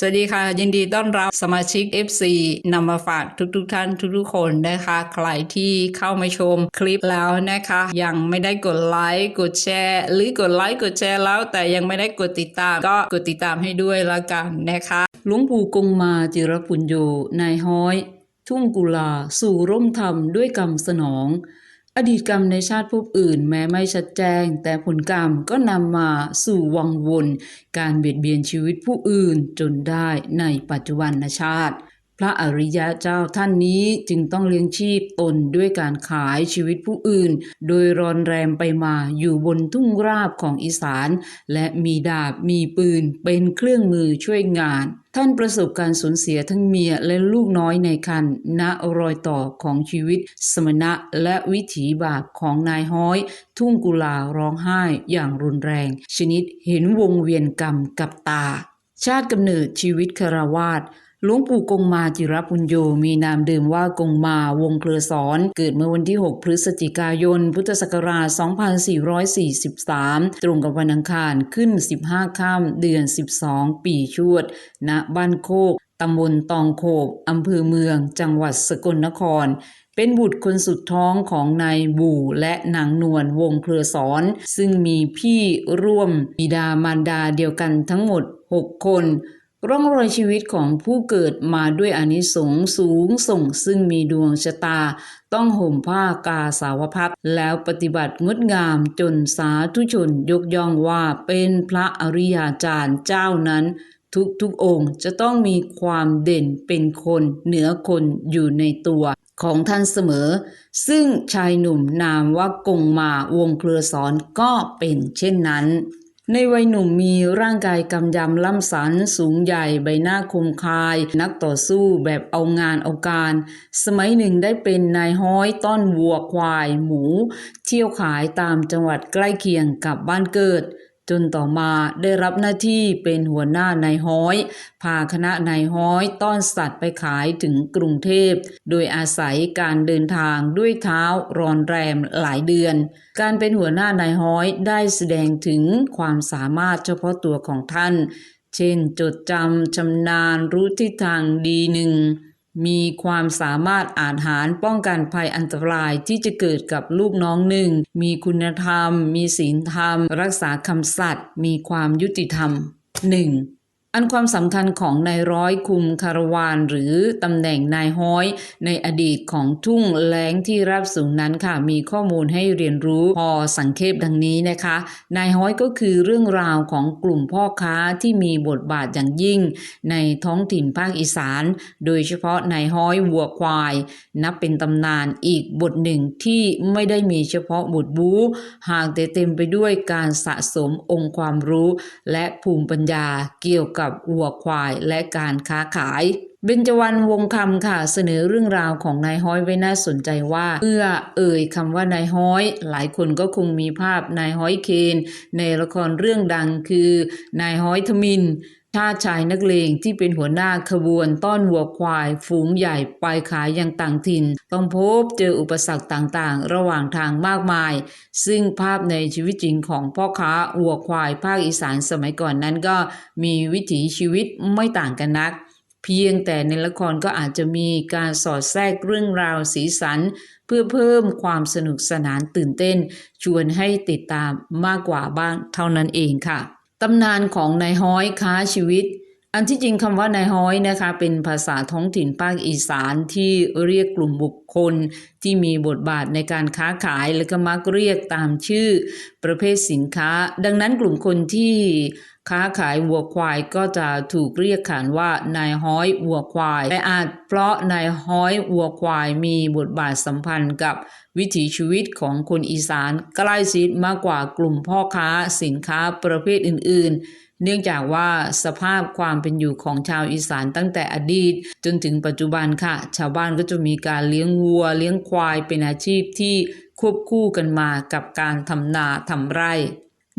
สวัสดีค่ะ ยินดีต้อนรับสมาชิก FC นำมาฝากทุกๆทท่านทุกๆคนนะคะ ใครที่เข้ามาชมคลิปแล้วนะคะ ยังไม่ได้กดไลค์กดแชร์ หรือกดไลค์กดแชร์แล้ว แต่ยังไม่ได้กดติดตาม ก็กดติดตามให้ด้วยละกันนะคะหลวงปู่กงมาจิรปุญโญนายห้อย ทุ่งกุลาสู่ร่มธรรมด้วยกรรมสนอง อดีตกรรมในชาติภพอื่นแม้ไม่ชัดแจ้ง แต่ผลกรรมก็นำมาสู่วังวน การเบียดเบียนชีวิตผู้อื่นจนได้ในปัจจุบันชาติ พระอริยะเจ้าท่านนี้จึงต้องเลี้ยงชีพตนด้วยการขายชีวิตผู้อื่น โดยรอนแรมไปมาอยู่บนทุ่งราบของอีสาน และมีดาบมีปืนเป็นเครื่องมือช่วยงาน ท่านประสบการสูญเสียทั้งเมียและลูกน้อยในคันณรอยต่อของชีวิต สมณะและวิถีบาปของนายห้อย ทุ่งกุลาร้องไห้อย่างรุนแรง ชนิดเห็นวงเวียนกรรมกับตา ชาติกำเนิดชีวิตคารวาส หลวงปู่กงมาจิรปุญโญมีนามเดิมว่ากงมาวงเครือสอนเกิดเมื่อวันที่ 6 พฤศจิกายน พุทธศักราช 2443 ตรงกับวันอังคารขึ้น 15 ค่ำเดือน 12 ปีชวด ณ บ้านโคกตำบลตองโขบอำเภอเมือง จังหวัดสกลนครเป็นบุตรคนสุดท้องของนายบู่และนางนวลวงเครือสอน ซึ่งมีพี่ร่วมบิดามารดาเดียวกันทั้งหมด 6 คน ร่องรอยชีวิตของผู้เกิดมาด้วยอานิสงส์สูงส่งซึ่งมีดวงชะตา ต้องห่มผ้ากาสาวพัดแล้วปฏิบัติงดงามจนสาธุชนยกย่องว่าเป็นพระอริยาจารย์เจ้านั้น ทุกๆองค์จะต้องมีความเด่นเป็นคนเหนือคนอยู่ในตัวของท่านเสมอ ซึ่งชายหนุ่มนามว่ากงมาวงเครือสอนก็เป็นเช่นนั้น ในวัยหนุ่มมีร่างกายกำยำล่ำสันสูงใหญ่ใบหน้าคมคาย นักต่อสู้แบบเอางานเอาการ สมัยหนึ่งได้เป็นนายห้อยต้อนวัวควายหมู เที่ยวขายตามจังหวัดใกล้เคียงกับบ้านเกิด จนต่อมาได้รับหน้าที่เป็นหัวหน้านายห้อย พาคณะนายห้อยต้อนสัตว์ไปขายถึงกรุงเทพ โดยอาศัยการเดินทางด้วยเท้ารอนแรมหลายเดือน การเป็นหัวหน้านายห้อยได้แสดงถึงความสามารถเฉพาะตัวของท่าน เช่นจดจำชำนาญรู้ทิศทางดีหนึ่ง มีความสามารถอาจหารป้องกันภัยอันตรายที่จะเกิดกับลูกน้องหนึ่ง มีคุณธรรม มีศีลธรรม รักษาคำสัตย์มีความยุติธรรมหนึ่ง อันความสำคัญของนายร้อยคุมคารวานหรือตำแหน่งนายห้อย ในอดีตของทุ่งแล้งที่ราบสูงนั้นค่ะ มีข้อมูลให้เรียนรู้พอสังเขปดังนี้นะคะ นายห้อยก็คือเรื่องราวของกลุ่มพ่อค้าที่มีบทบาทอย่างยิ่ง ในท้องถิ่นภาคอีสาน โดยเฉพาะนายห้อยวัวควาย นับเป็นตำนานอีกบทหนึ่งที่ไม่ได้มีเฉพาะบทบู๊หากแต่เต็มไปด้วยการสะสมองค์ความรู้ และภูมิปัญญาเกี่ยวกับวัวควายและการค้าขายเบญจวรรณวงคำค่ะเสนอเรื่องราวของนายห้อยไว้น่าสนใจว่า เมื่อเอ่ยคำว่านายห้อย หลายคนก็คงมีภาพนายห้อยเคน ในละครเรื่องดังคือนายห้อยทมิน ชาติชายนักเลงที่เป็นหัวหน้าขบวนต้อนวัวควายฝูงใหญ่ไปขายยังต่างถิ่น ต้องพบเจออุปสรรคต่างๆ ระหว่างทางมากมาย ซึ่งภาพในชีวิตจริงของพ่อค้าวัวควายภาคอีสานสมัยก่อนนั้นก็มีวิถีชีวิตไม่ต่างกันนัก เพียงแต่ในละครก็อาจจะมีการสอดแทรกเรื่องราวสีสัน เพื่อเพิ่มความสนุกสนานตื่นเต้น ชวนให้ติดตามมากกว่าบ้างเท่านั้นเองค่ะ ตำนานของนายห้อยค้าชีวิต อันที่จริงคำว่านายห้อยนะคะเป็นภาษาท้องถิ่นภาคอีสานที่เรียกกลุ่มบุคคลที่มีบทบาทในการค้าขายและก็มักเรียกตามชื่อประเภทสินค้า ดังนั้นกลุ่มคนที่ ค้าขายวัวควายก็จะถูกเรียกขานว่านายห้อยวัวควาย แต่อาจเพราะนายห้อยวัวควายมีบทบาทสัมพันธ์กับวิถีชีวิตของคนอีสานใกล้ชิดมากกว่ากลุ่มพ่อค้าสินค้าประเภทอื่น ๆ เนื่องจากว่าสภาพความเป็นอยู่ของชาวอีสานตั้งแต่อดีต จนถึงปัจจุบันค่ะ ชาวบ้านก็จะมีการเลี้ยงวัว เลี้ยงควายเป็นอาชีพที่ควบคู่กันมากับการทำนาทำไร่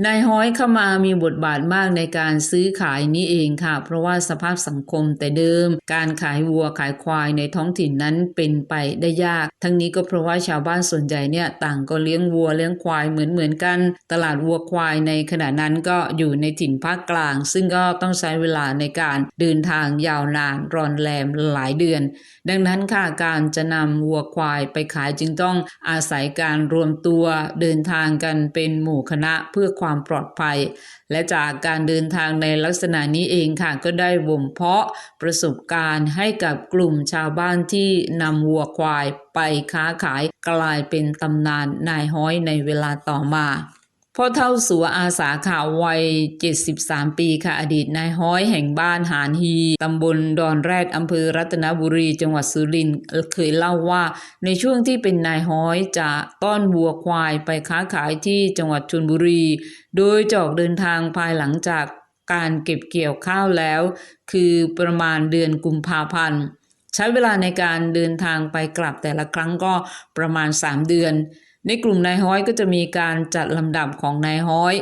นายฮ้อยเข้ามามีบทบาทมากในการซื้อขายนี้เองค่ะ เพราะว่าสภาพสังคมแต่เดิม การขายวัวขายควายในท้องถิ่นนั้นเป็นไปได้ยาก ทั้งนี้ก็เพราะว่าชาวบ้านส่วนใหญ่เนี่ยต่างก็เลี้ยงวัวเลี้ยงควายเหมือนเหมือนๆกัน ตลาดวัวควายในขณะนั้นก็อยู่ในถิ่นภาคกลาง ซึ่งก็ต้องใช้เวลาในการเดินทางยาวนานรอนแรมหลายเดือน ดังนั้นค่ะการจะนำวัวควายไปขายจึงต้องอาศัยการรวมตัวเดินทางกันเป็นหมู่คณะเพื่อความความปลอดภัย และจากการเดินทางในลักษณะนี้เองค่ะก็ได้บ่มเพาะประสบการณ์ให้กับกลุ่มชาวบ้านที่นำวัวควายไปค้าขายกลายเป็นตำนานนายห้อยในเวลาต่อมา พ่อเท่าสัวอาสาข่าววัย 73 ปีค่ะอดีตนายห้อยแห่งบ้านหานฮีตำบลดอนแรดอำเภอรัตนบุรี จังหวัดสุรินทร์เคยเล่าว่า ในช่วงที่เป็นนายห้อยจะต้อนวัวควายไปค้าขายที่จังหวัดชลบุรี โดยจออกเดินทางภายหลังจากการเก็บเกี่ยวข้าวแล้ว คือประมาณเดือนกุมภาพันธ์ใช้เวลาในการเดินทางไปกลับแต่ละครั้งก็ประมาณ 3 เดือน ในกลุ่มนายฮ้อยก็จะมีการจัดลำดับของนายฮ้อย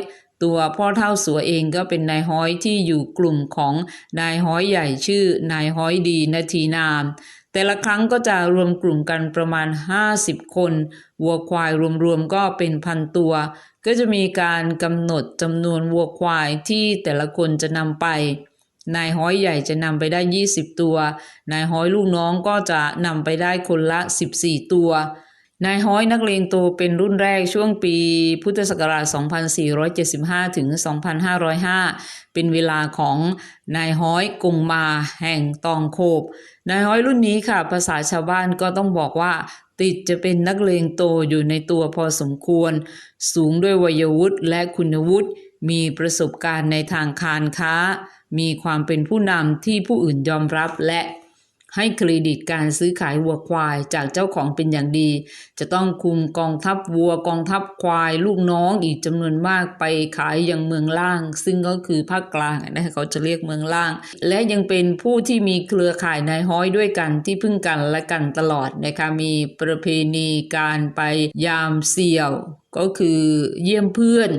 ตัวพ่อเท่าสัวเองก็เป็นนายฮ้อยที่อยู่กลุ่มของนายฮ้อยใหญ่ชื่อนายฮ้อยดีนาทีนาม แต่ละครั้งก็จะรวมกลุ่มกันประมาณ 50 คน วัวควายรวมๆก็เป็นพันตัว ก็จะมีการกำหนดจำนวนวัวควายที่แต่ละคนจะนำไปนายฮ้อยใหญ่จะนำไปได้ 20 ตัว นายฮ้อยลูกน้องก็จะนำไปได้คนละ 14 ตัว นายฮ้อยนักเลงโตเป็นรุ่นแรกช่วงปีพุทธศักราช 2475 ถึง 2505 เป็นเวลาของนายฮ้อยกงมาแห่งตองโคบ นายฮ้อยรุ่นนี้ค่ะ ภาษาชาวบ้านก็ต้องบอกว่า ติดจะเป็นนักเลงโตอยู่ในตัวพอสมควร สูงด้วยวัยวุฒิและคุณวุฒิมีประสบการณ์ในทางการค้า มีความเป็นผู้นำที่ผู้อื่นยอมรับและ ให้เครดิตการซื้อขายวัวควายจากเจ้าของเป็นอย่างดี จะต้องคุมกองทัพวัวกองทัพควาย ลูกน้องอีกจำนวนมากไปขายยังเมืองล่าง ซึ่งก็คือภาคกลางนะเขาจะเรียกเมืองล่าง และยังเป็นผู้ที่มีเครือข่ายนายห้อยด้วยกันที่พึ่งกันและกันตลอดนะคะมีประเพณีการไปยามเสี่ยว ก็คือเยี่ยมเพื่อน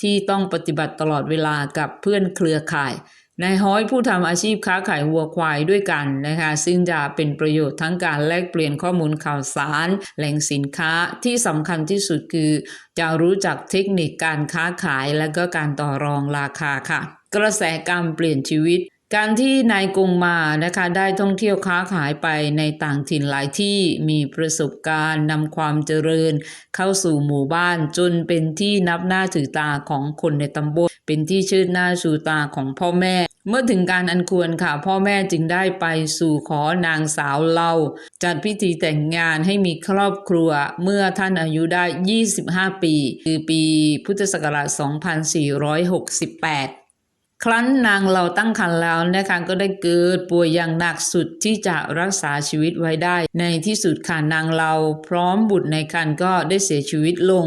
ที่ต้องปฏิบัติตลอดเวลากับเพื่อนเครือข่าย นายฮ้อยผู้ทำอาชีพค้าขายวัวควายด้วยกันนะคะซึ่งจะเป็นประโยชน์ทั้งการแลกเปลี่ยนข้อมูลข่าวสาร แหล่งสินค้าที่สำคัญที่สุดคือ จะรู้จักเทคนิคการค้าขายและก็การต่อรองราคาค่ะ กระแสกรรมเปลี่ยนชีวิตการที่นายกงมานะคะได้ท่องเที่ยวค้าขายไปในต่างถิ่นหลายที่มีประสบการณ์นำความเจริญ เข้าสู่หมู่บ้านจนเป็นที่นับหน้าถือตาของคนในตำบล เป็นที่ชื่นหน้าชูตาของพ่อแม่ เมื่อถึงการอันควรค่ะ พ่อแม่จึงได้ไปสู่ขอนางสาวเล่า จัดพิธีแต่งงานให้มีครอบครัวเมื่อท่านอายุได้ 25 ปี คือปีพุทธศักราช 2468ครั้นนางเราตั้งครรภ์แล้วนะคะก็ได้เกิดป่วยอย่างหนักสุดที่จะรักษาชีวิตไว้ได้ ในที่สุดค่ะนางเราพร้อมบุตรในครรภ์ก็ได้เสียชีวิตลง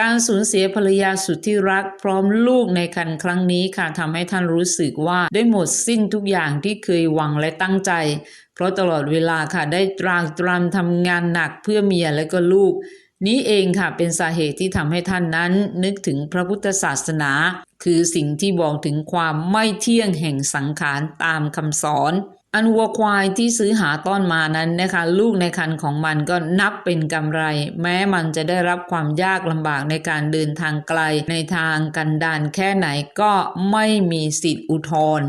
การสูญเสียภรรยาสุดที่รักพร้อมลูกในครรภ์ครั้งนี้ค่ะทำให้ท่านรู้สึกว่าได้หมดสิ้นทุกอย่างที่เคยหวังและตั้งใจ เพราะตลอดเวลาค่ะได้ตรากตรำทำงานหนักเพื่อเมียและก็ลูก นี้เองค่ะเป็นสาเหตุที่ทำให้ท่านนั้น นึกถึงพระพุทธศาสนา คือสิ่งที่บอกถึงความไม่เที่ยงแห่งสังขารตามคำสอน อันวัวควายที่ซื้อหาต้อนมานั้นนะคะลูกในคันของมันก็นับเป็นกำไร แม้มันจะได้รับความยากลำบากในการเดินทางไกลในทางกันดานแค่ไหนก็ไม่มีสิทธิ์อุทธรณ์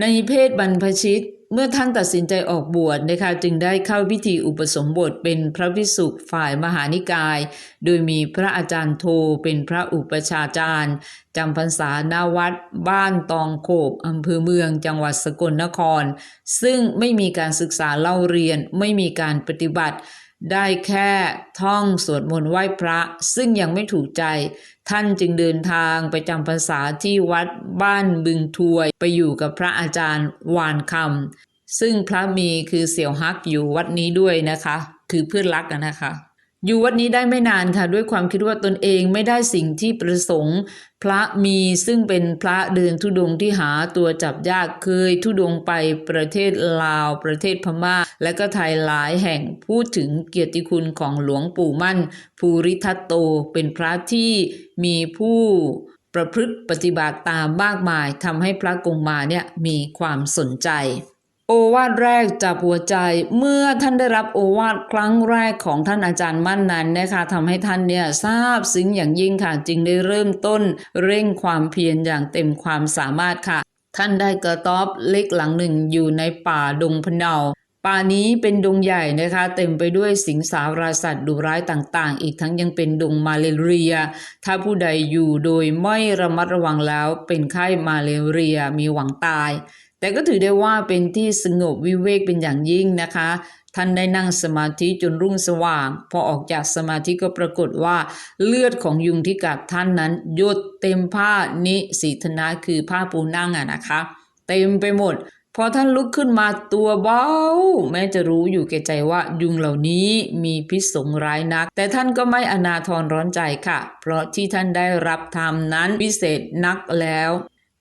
ในเพศบรรพชิต เมื่อท่านตัดสินใจออกบวชนะคะจึงได้เข้าพิธีอุปสมบทเป็นพระภิกษุฝ่ายมหานิกาย โดยมีพระอาจารย์โทเป็นพระอุปชาจารย์จำพรรษาณวัดบ้านตองโขบอำเภอเมืองจังหวัดสกลนคร ซึ่งไม่มีการศึกษาเล่าเรียนไม่มีการปฏิบัติ ได้แค่ท่องสวดมนต์ไหว้พระ ซึ่งยังไม่ถูกใจ ท่านจึงเดินทางไปจำพรรษาที่วัดบ้านบึงทวยไปอยู่กับพระอาจารย์วานคำซึ่งพระมีคือเสี่ยวฮักอยู่วัดนี้ด้วยนะคะ คือเพื่อนรักนะคะ อยู่วัดนี้ได้ไม่นานค่ะ ด้วยความคิดว่าตนเองไม่ได้สิ่งที่ประสงค์ พระมีซึ่งเป็นพระเดินทุดงที่หาตัวจับยากเคยทุดงไปประเทศลาว ประเทศพม่า และก็ไทยหลายแห่งพูดถึงเกียรติคุณของหลวงปู่มั่น ภูริทัตโต เป็นพระที่มีผู้ประพฤติปฏิบัติตามมากมายทำให้พระกงมาเนี่ยมีความสนใจ โอวาทแรกจากหัวใจเมื่อท่านได้รับโอวาทครั้งแรกของท่านอาจารย์มั่นนั้นนะคะทำให้ท่านเนี่ยทราบซึ้งอย่างยิ่งค่ะจึงได้เริ่มต้นเร่งความเพียรอย่างเต็มความสามารถค่ะ ท่านได้กระต๊อบเล็กหลังหนึ่งอยู่ในป่าดงพะเนาป่านี้เป็นดงใหญ่นะคะเต็มไปด้วยสิงสาราสัตว์ดุร้ายต่างๆ อีกทั้งยังเป็นดงมาเลเรีย ถ้าผู้ใดอยู่โดยไม่ระมัดระวังแล้วเป็นไข้มาเลเรียมีหวังตาย แต่ก็ถือได้ว่าเป็นที่สงบวิเวกเป็นอย่างยิ่งนะคะ ท่านได้นั่งสมาธิจนรุ่งสว่าง พอออกจากสมาธิก็ปรากฏว่าเลือดของยุงที่กัดท่านนั้นหยดเต็มผ้านิสีธนะคือผ้าปูนั่งอะนะคะ เต็มไปหมดพอท่านลุกขึ้นมาตัวเบา แม้จะรู้อยู่แก่ใจว่ายุงเหล่านี้มีพิษสงร้ายนัก แต่ท่านก็ไม่อนาทรร้อนใจค่ะ เพราะที่ท่านได้รับธรรมนั้นพิเศษนักแล้ว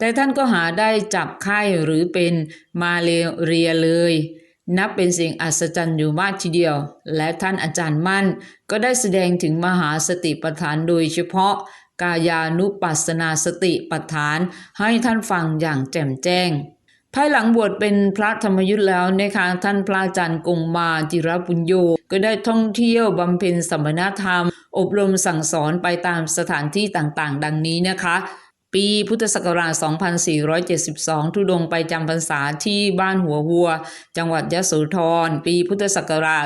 แต่ท่านก็หาได้จับไข้หรือเป็นมาเลเรียเลย นับเป็นสิ่งอัศจรรย์อยู่มากทีเดียว และท่านอาจารย์มั่น ก็ได้แสดงถึงมหาสติปัฏฐานโดยเฉพาะกายานุปัสสนาสติปัฏฐานให้ท่านฟังอย่างแจ่มแจ้ง ภายหลังบวชเป็นพระธรรมยุทธ์แล้วนะคะท่านพระอาจารย์กงมาจิรปุญโยก็ได้ท่องเที่ยวบำเพ็ญสมณธรรม อบรมสั่งสอนไปตามสถานที่ต่างๆ ดังนี้นะคะ ปีพุทธศักราช 2472 ทุดงไปจำพรรษาที่บ้านหัววัว จังหวัดยะโสธร ปีพุทธศักราช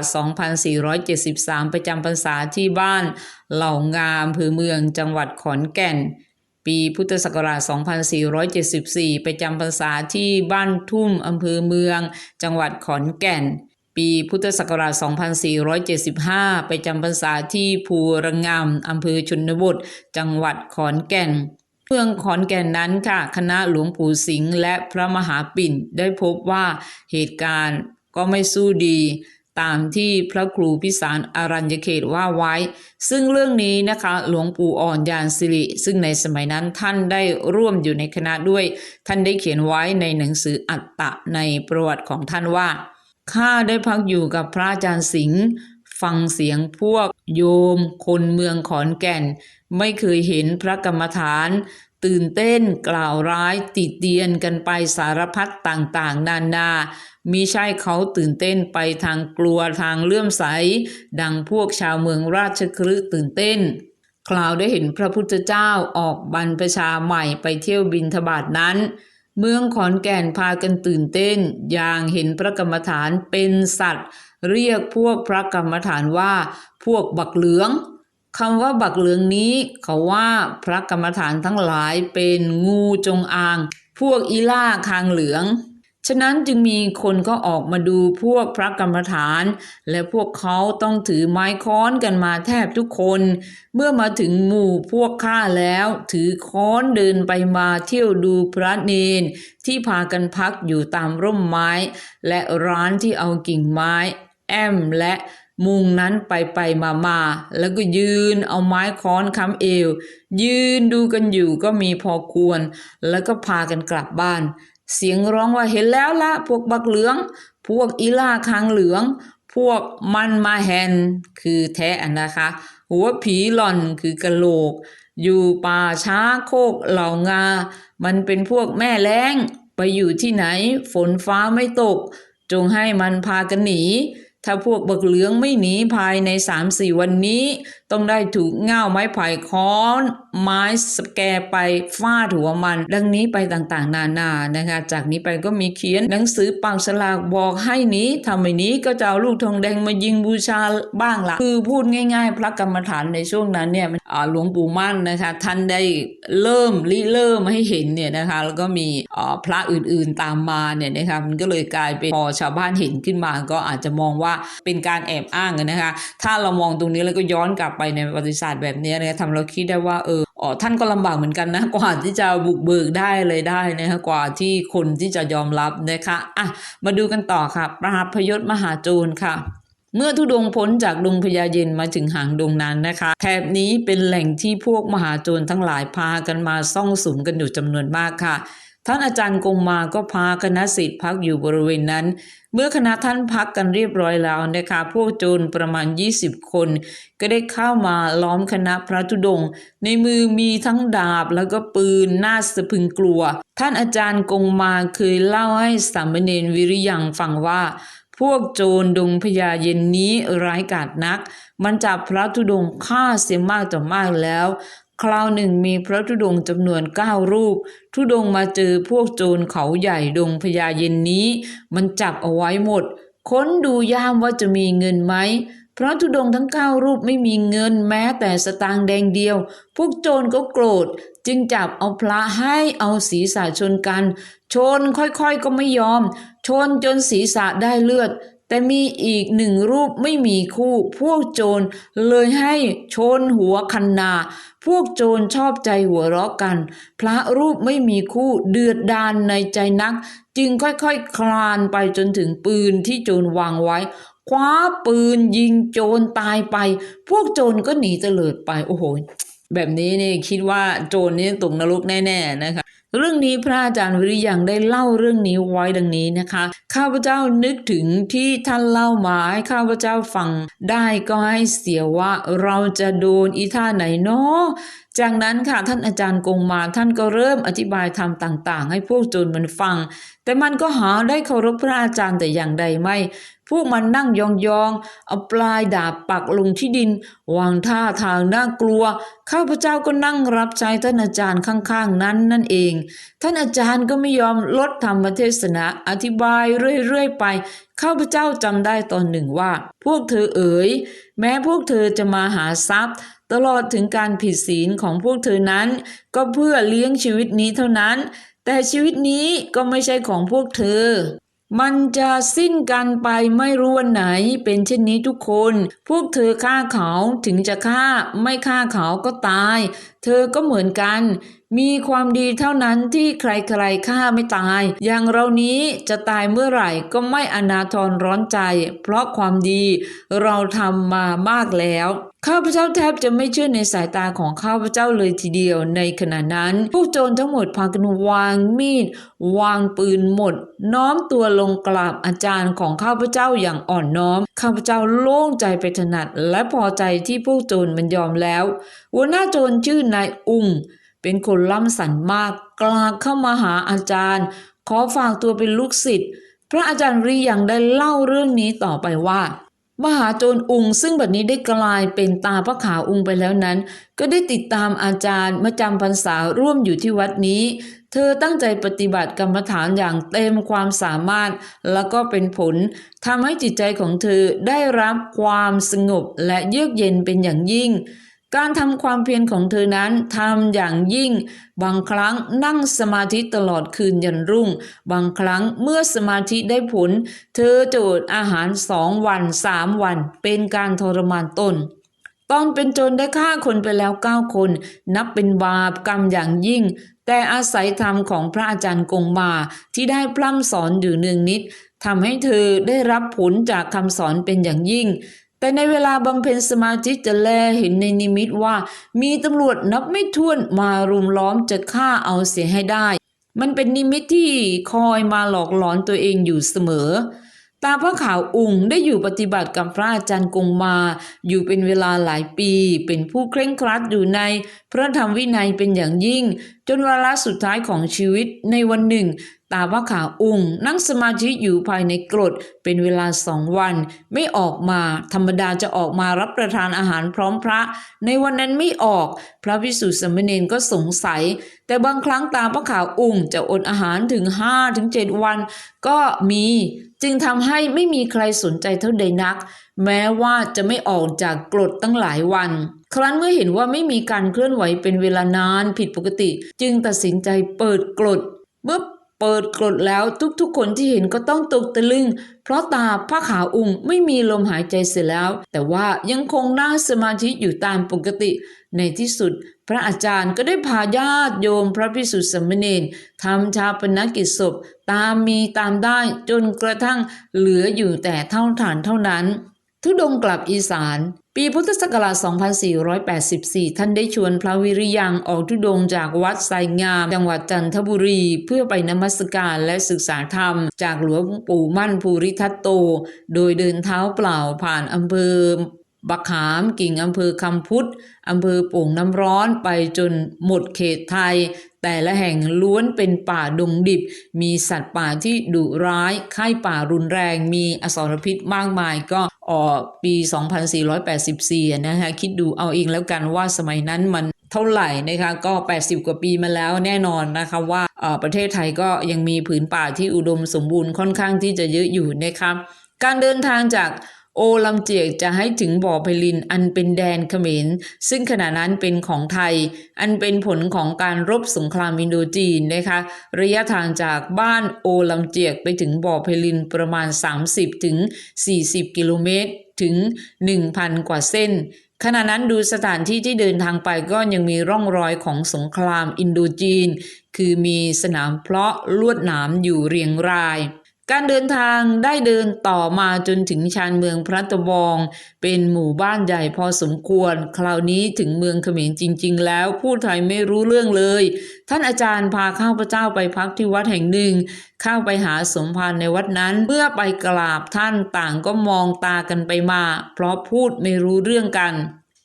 2473 ไปจำพรรษาที่บ้านเหล่างามอำเภอเมืองจังหวัดขอนแก่น ปีพุทธศักราช 2474 ไปจำพรรษาที่บ้านทุ่มอำเภอเมือง จังหวัดขอนแก่นปีพุทธศักราช 2475 ไปจำพรรษาที่ภูระงามอำเภอชนบท จังหวัดขอนแก่น เมืองขอนแก่นนั้นค่ะ คณะหลวงปู่สิงห์และพระมหาปิ่นได้พบว่าเหตุการณ์ก็ไม่สู้ดี ตามที่พระครูพิสารอารัญญเขตว่าไว้ ซึ่งเรื่องนี้นะคะ หลวงปู่อ่อนยานสิริ ซึ่งในสมัยนั้นท่านได้ร่วมอยู่ในคณะด้วย ท่านได้เขียนไว้ในหนังสืออัตตะในประวัติของท่านว่าข้าได้พักอยู่กับพระอาจารย์สิงห์ ฟังเสียงพวกโยม คนเมืองขอนแก่น ไม่เคยเห็นพระกรรมฐาน ตื่นเต้นกล่าวร้ายติดเตียนกันไปสารพัดต่างๆ นานามีใช่เขาตื่นเต้นไปทางกลัวทางเลื่อมใส ดังพวกชาวเมืองราชคฤห์ตื่นเต้นคราวได้เห็นพระพุทธเจ้าออกบรรพชาใหม่ไปเที่ยวบินทบาทนั้น เมืองขอนแก่นพากันตื่นเต้น อย่างเห็นพระกรรมฐานเป็นสัตว์ เรียกพวกพระกรรมฐานว่า พวกบักเหลืองคำว่าบักเหลืองนี้ เขาว่าพระกรรมฐานทั้งหลายเป็นงูจงอาง พวกอีล่าคางเหลือง ฉะนั้นจึงมีคนก็ออกมาดูพวกพระกรรมฐาน และพวกเขาต้องถือไม้ค้อนกันมาแทบทุกคน เมื่อมาถึงหมู่พวกข้าแล้ว ถือค้อนเดินไปมาเที่ยวดูพระเนนที่พากันพักอยู่ตามร่มไม้ และร้านที่เอากิ่งไม้ แอมและมุงนั้นไปไปมามาแล้วก็ยืนเอาไม้ค้อนค้ำเอว ยืนดูกันอยู่ก็มีพอควร แล้วก็พากันกลับบ้าน เสียงร้องว่าเห็นแล้วละพวกบักเหลือง พวกอีล่าคางเหลือง พวกมันมาแฮนคือแท้อะนะคะ หัวผีหล่อนคือกะโหลก อยู่ป่าช้าโคกเหล่างา มันเป็นพวกแม่แล้ง ไปอยู่ที่ไหน ฝนฟ้าไม่ตก จงให้มันพากันหนี ถ้าพวกบักเหลืองไม่หนีภายในสามสี่วันนี้ต้องได้ถูกเง่าไม้ไผ่ค้อน ไม้สแกไปฟาดหัวมัน ดังนี้ไปต่างๆ นานานะคะ จากนี้ไปก็มีเขียนหนังสือปากฉลากบอกให้หนี้ทำไม่หนี้ก็จะเอาลูกทองแดงมายิงบูชาบ้างละคือพูดง่าย ๆ พระกรรมฐานในช่วงนั้นเนี่ยอ่าหลวงปู่มั่นนะคะ ท่านได้เริ่มริเริ่มให้เห็นเนี่ยนะคะ แล้วก็มีอ่าพระอื่นๆตามมาเนี่ยนะคะมันก็เลยกลายเป็นพอชาวบ้านเห็นขึ้นมาก็อาจจะมองว่าเป็นการแอบอ้างกันนะคะ ถ้าเรามองตรงนี้แล้วก็ย้อนกลับไปในประวัติศาสตร์แบบนี้นะทำเราคิดได้ว่าเอออ๋อท่านก็ลำบากเหมือนกันนะ กว่าที่จะบุกเบิกได้เลยได้นะคะกว่าที่คนที่จะยอมรับนะคะอะมาดูกันต่อค่ะ ปราพยศมหาโจรค่ะเมื่อทุดงพ้นจากดงพญาเย็นมาถึงหางดงนั้นนะคะ แถบนี้เป็นแหล่งที่พวกมหาโจรทั้งหลายพากันมาซ่องสุมกันอยู่จำนวนมากค่ะ ท่านอาจารย์กงมาก็พาคณะศิษย์พักอยู่บริเวณนั้น เมื่อคณะท่านพักกันเรียบร้อยแล้วนะคะพวกโจรประมาณ 20 คน ก็ได้เข้ามาล้อมคณะพระธุดง ในมือมีทั้งดาบแล้วก็ปืนน่าสะพึงกลัว ท่านอาจารย์กงมาเคยเล่าให้สามเณรวิริยังฟังว่า พวกโจรดงพญาเย็นนี้ร้ายกาจนัก มันจับพระธุดงฆ่าเสียมากต่อมากแล้ว คราวหนึ่งมีพระธุดงจำนวนเก้ารูป ธุดงมาเจอพวกโจรเขาใหญ่ดงพญาเย็นนี้ มันจับเอาไว้หมด ค้นดูย่ามว่าจะมีเงินไหมพระธุดงทั้งเก้ารูปไม่มีเงินแม้แต่สตางค์แดงเดียว พวกโจรก็โกรธ จึงจับเอาพระให้เอาศีรษะชนกัน ชนค่อยๆก็ไม่ยอม ชนจนศีรษะได้เลือด แต่มีอีกหนึ่งรูปไม่มีคู่ พวกโจรเลยให้ชนหัวคันนา พวกโจรชอบใจหัวเราะกัน พระรูปไม่มีคู่เดือดดานในใจนัก จึงค่อยๆคคลานไปจนถึงปืนที่โจรวางไว้ คว้าปืนยิงโจรตายไป พวกโจรก็หนีเตลิดไป โอ้โห แบบนี้นี่คิดว่าโจรนี่ตกนรกแน่ๆนะคะเรื่องนี้พระอาจารย์วิริยังได้เล่าเรื่องนี้ไว้ดังนี้นะคะ ข้าพเจ้านึกถึงที่ท่านเล่ามาให้ข้าพเจ้าฟังได้ก็ให้เสียว่าเราจะโดนอีท่าไหนเนาะจากนั้นค่ะท่านอาจารย์กงมาท่านก็เริ่มอธิบายธรรมต่าง ๆ ให้พวกโจรมันฟัง แต่มันก็หาได้เคารพพระอาจารย์แต่อย่างใดไม่ พวกมันนั่งยองๆ เอาปลายดาบปักลงที่ดิน วางท่าทางน่ากลัว ข้าพเจ้าก็นั่งรับใช้ท่านอาจารย์ข้างๆ นั้นนั่นเอง ท่านอาจารย์ก็ไม่ยอมลดธรรมเทศนาอธิบายเรื่อยๆไป ข้าพเจ้าจำได้ตอนหนึ่งว่า พวกเธอเอ๋ย แม้พวกเธอจะมาหาทรัพย์ตลอดถึงการผิดศีลของพวกเธอนั้น ก็เพื่อเลี้ยงชีวิตนี้เท่านั้น แต่ชีวิตนี้ก็ไม่ใช่ของพวกเธอ มันจะสิ้นกันไปไม่รู้วันไหนเป็นเช่นนี้ทุกคน พวกเธอฆ่าเขาถึงจะฆ่า ไม่ฆ่าเขาก็ตาย เธอก็เหมือนกันมีความดีเท่านั้นที่ใครๆฆ่าไม่ตาย อย่างเรานี้จะตายเมื่อไหร่ก็ไม่อนาทรร้อนใจ เพราะความดีเราทำมามากแล้วข้าพเจ้าแทบจะไม่เชื่อในสายตาของข้าพเจ้าเลยทีเดียว ในขณะนั้นพวกโจรทั้งหมดพากันวางมีด วางปืนหมด น้อมตัวลงกราบอาจารย์ของข้าพเจ้าอย่างอ่อนน้อม ข้าพเจ้าโล่งใจไปถนัด และพอใจที่พวกโจรมันยอมแล้วหัวหน้าโจรชื่อนายอุง เป็นคนล่ำสันมากกลาเข้ามาหาอาจารย์ ขอฝากตัวเป็นลูกศิษย์พระอาจารย์ริยังได้เล่าเรื่องนี้ต่อไปว่า มหาโจรอุงซึ่งบัดนี้ได้กลายเป็นตาพระขาวอุงไปแล้วนั้น ก็ได้ติดตามอาจารย์มาจำพรรษาร่วมอยู่ที่วัดนี้ เธอตั้งใจปฏิบัติกรรมฐานอย่างเต็มความสามารถ แล้วก็เป็นผลทำให้จิตใจของเธอได้รับความสงบและเยือกเย็นเป็นอย่างยิ่ง การทำความเพียรของเธอนั้นทำอย่างยิ่ง บางครั้งนั่งสมาธิตลอดคืนยันรุ่ง บางครั้งเมื่อสมาธิได้ผล เธอจะอดอาหารสองวันสามวัน เป็นการทรมานตนตอนเป็นโจรได้ฆ่าคนไปแล้วเก้าคน นับเป็นบาปกรรมอย่างยิ่ง แต่อาศัยธรรมของพระอาจารย์กงมาที่ได้พร่ำสอนอยู่เนืองนิดทำให้เธอได้รับผลจากคำสอนเป็นอย่างยิ่ง แต่ในเวลาบำเพ็ญสมาธิจะแลเห็นในนิมิตว่า มีตำรวจนับไม่ถ้วนมารุมล้อมจะฆ่าเอาเสียให้ได้ มันเป็นนิมิตที่คอยมาหลอกหลอนตัวเองอยู่เสมอ ตาพระขาวอุงได้อยู่ปฏิบัติกับพระอาจารย์กงมา อยู่เป็นเวลาหลายปี เป็นผู้เคร่งครัดอยู่ในพระธรรมวินัยเป็นอย่างยิ่ง จนวาระสุดท้ายของชีวิตในวันหนึ่ง ตาพระขาอุงนั่งสมาธิอยู่ภายในกรดเป็นเวลาสองวัน ไม่ออกมา ธรรมดาจะออกมารับประทานอาหารพร้อมพระ ในวันนั้นไม่ออก พระพิสุทธิสมเณรก็สงสัย แต่บางครั้งตาพระขาอุงจะอดอาหารถึงห้าถึงเจ็ดวัน ก็มี จึงทำให้ไม่มีใครสนใจเท่าใดนักแม้ว่าจะไม่ออกจากกรดตั้งหลายวัน ครั้นเมื่อเห็นว่าไม่มีการเคลื่อนไหวเป็นเวลานานผิดปกติ จึงตัดสินใจเปิดกรดเมื่อเปิดกรดแล้วทุกๆ คนที่เห็นก็ต้องตกตะลึง เพราะตาพระขาวอุงไม่มีลมหายใจเสียแล้ว แต่ว่ายังคงนั่งสมาธิอยู่ตามปกติ ในที่สุด พระอาจารย์ก็ได้พาญาติโยมพระพิสุทธิสมเณรทำชาปนกิจศพ ตามมีตามได้จนกระทั่งเหลืออยู่แต่เท่าฐานเท่านั้น ทุดงกลับอีสาน ปีพุทธศักราช 2484 ท่านได้ชวนพระวิริยังออกทุดงจากวัดไซงาม จังหวัดจันทบุรี เพื่อไปนมัสการและศึกษาธรรม จากหลวงปู่มั่นภูริทัตโต โดยเดินเท้าเปล่าผ่านอำเภอ บักขามกิ่งอำเภอคำพุทธอำเภอโป่งน้ำร้อนไปจนหมดเขตไทย แต่ละแห่งล้วนเป็นป่าดงดิบ มีสัตว์ป่าที่ดุร้ายไข้ป่ารุนแรง มีอสรพิษมากมายก็ออกปี 2484อะนะคะคิดดูเอาเองแล้วกันว่าสมัยนั้นมันเท่าไหร่นะคะก็ 80 กว่าปีมาแล้วแน่นอนนะคะว่าอ่อประเทศไทยก็ยังมีผืนป่าที่อุดมสมบูรณ์ค่อนข้างที่จะเยอะอยู่นะคะการเดินทางจาก โอลำเจียกจะให้ถึงบ่อไพลินอันเป็นแดนเขมร ซึ่งขณะนั้นเป็นของไทย อันเป็นผลของการรบสงครามอินโดจีนนะคะ ระยะทางจากบ้านโอลำเจียกไปถึงบ่อไพลินประมาณ 30ถึง40 กิโลเมตรถึง 1,000 กว่าเส้นขณะนั้นดูสถานที่ที่เดินทางไปก็ยังมีร่องรอยของสงครามอินโดจีน คือมีสนามเพาะลวดหนามอยู่เรียงราย การเดินทางได้เดินต่อมาจนถึงชานเมืองพระตะบอง เป็นหมู่บ้านใหญ่พอสมควร คราวนี้ถึงเมืองเขมรจริง ๆ แล้วผู้ไทยไม่รู้เรื่องเลย ท่านอาจารย์พาข้าพเจ้าไปพักที่วัดแห่งหนึ่ง เข้าไปหาสมภารในวัดนั้น เมื่อไปกราบท่านต่างก็มองตากันไปมา เพราะพูดไม่รู้เรื่องกัน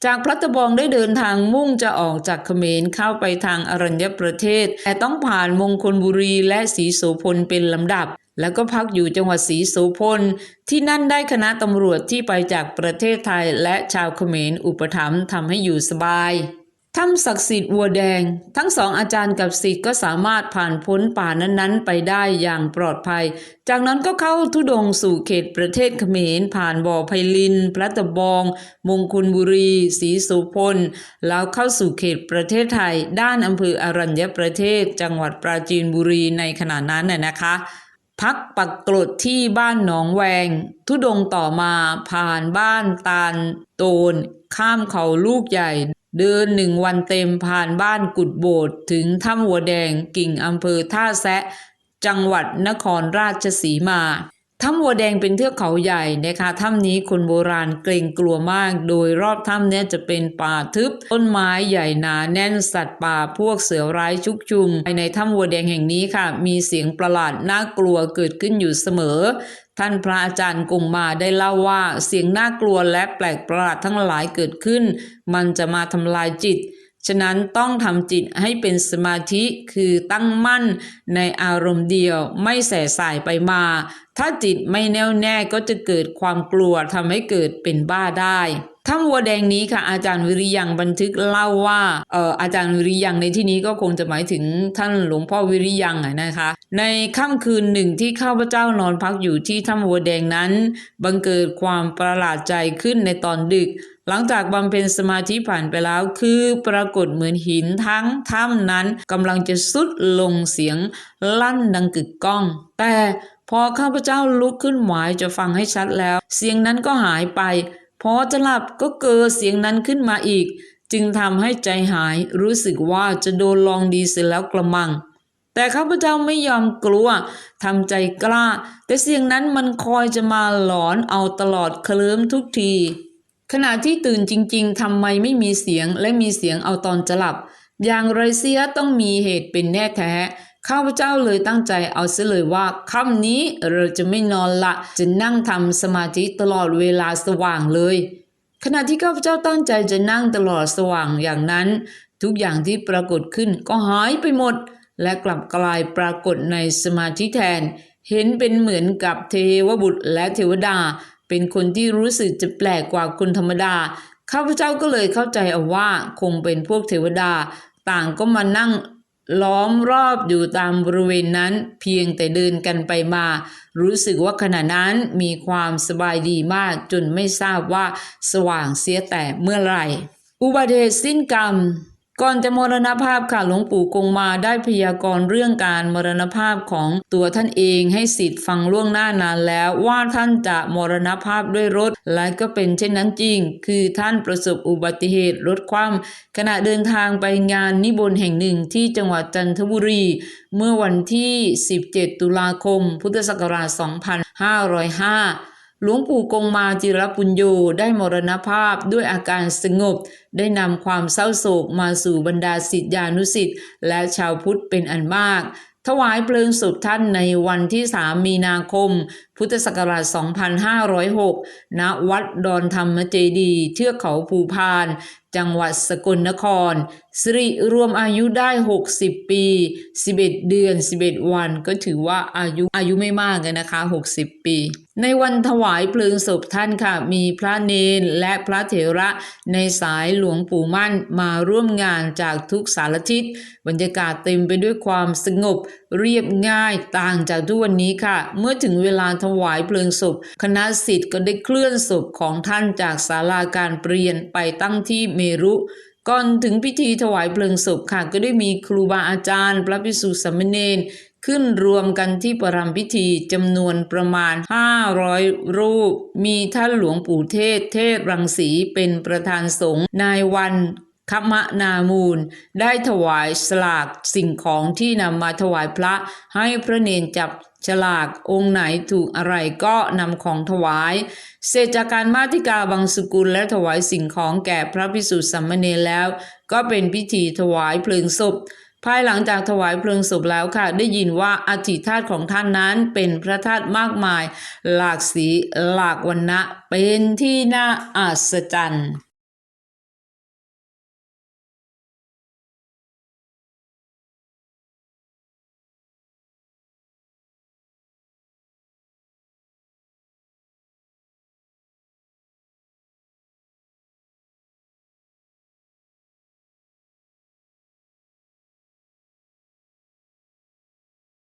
จากพระตะบองได้เดินทางมุ่งจะออกจากเขมรเข้าไปทางอรัญญประเทศ แต่ต้องผ่านมงคลบุรีและศรีโสพลเป็นลำดับ แล้วก็พักอยู่จังหวัดศรีโสพล ที่นั่นได้คณะตำรวจที่ไปจากประเทศไทยและชาวเขมรอุปถัมภ์ทำให้อยู่สบายถ้ำศักดิ์สิทธิ์วัวแดง ทั้งสองอาจารย์กับศิษย์ก็สามารถผ่านพ้นป่านั้นๆ ไปได้อย่างปลอดภัย จากนั้นก็เข้าทุดงสู่เขตประเทศเขมร ผ่านบ่อไพลิน พระตะบอง มงคลบุรีศรีสุพล แล้วเข้าสู่เขตประเทศไทย ด้านอำเภออรัญญประเทศ จังหวัดปราจีนบุรีในขณะนั้นน่ะนะคะ พักปักกรดที่บ้านหนองแวง ทุดงต่อมาผ่านบ้านตาลโตน ข้ามเขาลูกใหญ่ เดินหนึ่งวันเต็มผ่านบ้านกุดโบดถึงถ้ำหัวแดงกิ่งอำเภอท่าแซะ จังหวัดนครราชสีมา ถ้ำวัวแดงเป็นเทือกเขาใหญ่นะคะถ้ำนี้คนโบราณเกรงกลัวมาก โดยรอบถ้ำเนี้ยจะเป็นป่าทึบ ต้นไม้ใหญ่หนาแน่นสัตว์ป่าพวกเสือร้ายชุกชุมภายในถ้ำวัวแดงแห่งนี้ค่ะ มีเสียงประหลาดน่ากลัวเกิดขึ้นอยู่เสมอ ท่านพระอาจารย์กงมาได้เล่าว่าเสียงน่ากลัวและแปลกประหลาดทั้งหลายเกิดขึ้น มันจะมาทำลายจิต ฉะนั้นต้องทำจิตให้เป็นสมาธิคือตั้งมั่นในอารมณ์เดียวไม่แส่สายไปมา ถ้าจิตไม่แน่วแน่ก็จะเกิดความกลัวทำให้เกิดเป็นบ้าได้ ถ้ำวัวแดงนี้ค่ะอาจารย์วิริยังบันทึกเล่าว่าเอ่ออาจารย์วิริยังในที่นี้ก็คงจะหมายถึงท่านหลวงพ่อวิริยังนะคะ ในค่ำคืนหนึ่งที่ข้าพเจ้านอนพักอยู่ที่ถ้ำวัวแดงนั้น บังเกิดความประหลาดใจขึ้นในตอนดึก หลังจากบำเพ็ญสมาธิผ่านไปแล้วคือปรากฏเหมือนหินทั้งถ้ำนั้นกำลังจะสุดลงเสียงลั่นดังกึกก้อง แต่พอข้าพเจ้าลุกขึ้นหมายจะฟังให้ชัดแล้ว เสียงนั้นก็หายไป พอจะหลับก็เกิดเสียงนั้นขึ้นมาอีก จึงทำให้ใจหายรู้สึกว่าจะโดนลองดีเสียแล้วกระมัง แต่ข้าพเจ้าไม่ยอมกลัวทำใจกล้า แต่เสียงนั้นมันคอยจะมาหลอนเอาตลอดเคลิ้มทุกที ขณะที่ตื่นจริง ๆทำไมไม่มีเสียงและมีเสียงเอาตอนจะหลับ อย่างไรเสียต้องมีเหตุเป็นแน่แท้ ข้าพเจ้าเลยตั้งใจเอาเสียเลยว่าค่ำนี้เราจะไม่นอนละ จะนั่งทำสมาธิตลอดเวลาสว่างเลย ขณะที่ข้าพเจ้าตั้งใจจะนั่งตลอดสว่างอย่างนั้น ทุกอย่างที่ปรากฏขึ้นก็หายไปหมด และกลับกลายปรากฏในสมาธิแทน เห็นเป็นเหมือนกับเทวบุตรและเทวดา เป็นคนที่รู้สึกจะแปลกกว่าคนธรรมดาข้าพเจ้าก็เลยเข้าใจเอาว่าคงเป็นพวกเทวดา ต่างก็มานั่ง ล้อมรอบอยู่ตามบริเวณนั้น เพียงแต่เดินกันไปมา รู้สึกว่าขณะนั้นมีความสบายดีมากจนไม่ทราบว่าสว่างเสียแต่เมื่อไหร่ อุบัติเหตุสิ้นกรรม ก่อนจะมรณภาพค่ะหลวงปู่กงมาได้พยากรณ์เรื่องการมรณภาพของตัวท่านเองให้สิทธิ์ฟังล่วงหน้านานแล้ว ว่าท่านจะมรณภาพด้วยรถ และก็เป็นเช่นนั้นจริง คือท่านประสบอุบัติเหตุรถคว่ำขณะเดินทางไปงานนิบนแห่งหนึ่งที่จังหวัดจันทบุรี เมื่อวันที่ 17 ตุลาคม พุทธศักราช 2505 หลวงปู่กงมาจิรปุญโญได้มรณภาพด้วยอาการสงบ ได้นำความเศร้าโศกมาสู่บรรดาศิษยานุศิษย์และชาวพุทธเป็นอันมาก ถวายเพลิงศพท่านในวันที่ 3 มีนาคม พุทธศักราช 2506 ณ วัดดอนธรรมเจดีเทือกเขาภูพาน จังหวัดสกลนคร สิริรวมอายุได้ 60 ปี 11 เดือน 11 วัน ก็ถือว่าอายุอายุไม่มากเลยนะคะ 60 ปี ในวันถวายเพลิงศพท่านค่ะ มีพระเนนและพระเถระในสายหลวงปู่มั่นมาร่วมงานจากทุกสารทิศ บรรยากาศเต็มไปด้วยความสงบ เรียบง่ายต่างจากทุกวันนี้ค่ะ เมื่อถึงเวลาถวายเพลิงศพ คณะสิทธิ์ก็ได้เคลื่อนศพของท่านจากศาลาการเปลี่ยนไปตั้งที่เมรุก่อนถึงพิธีถวายเพลิงศพค่ะก็ได้มีครูบาอาจารย์ พระภิกษุสามเณรขึ้นรวมกันที่ประรำพิธีจำนวนประมาณ 500 รูป มีท่านหลวงปู่เทศ เทศรังสีเป็นประธานสงฆ์นายวัน คมนามูล ได้ถวายสลากสิ่งของที่นำมาถวายพระ ให้พระเนนจับฉลากองค์ไหนถูกอะไรก็นำของถวาย เสร็จจากการมาติกาบางสกุลและถวายสิ่งของแก่พระพิสุทธิสัมมเนรแล้ว ก็เป็นพิธีถวายเพลิงศพ ภายหลังจากถวายเพลิงศพแล้วค่ะ ได้ยินว่าอธิธาตุของท่านนั้นเป็นพระธาตุมากมาย หลากสีหลากวันนะเป็นที่น่าอัศจรรย์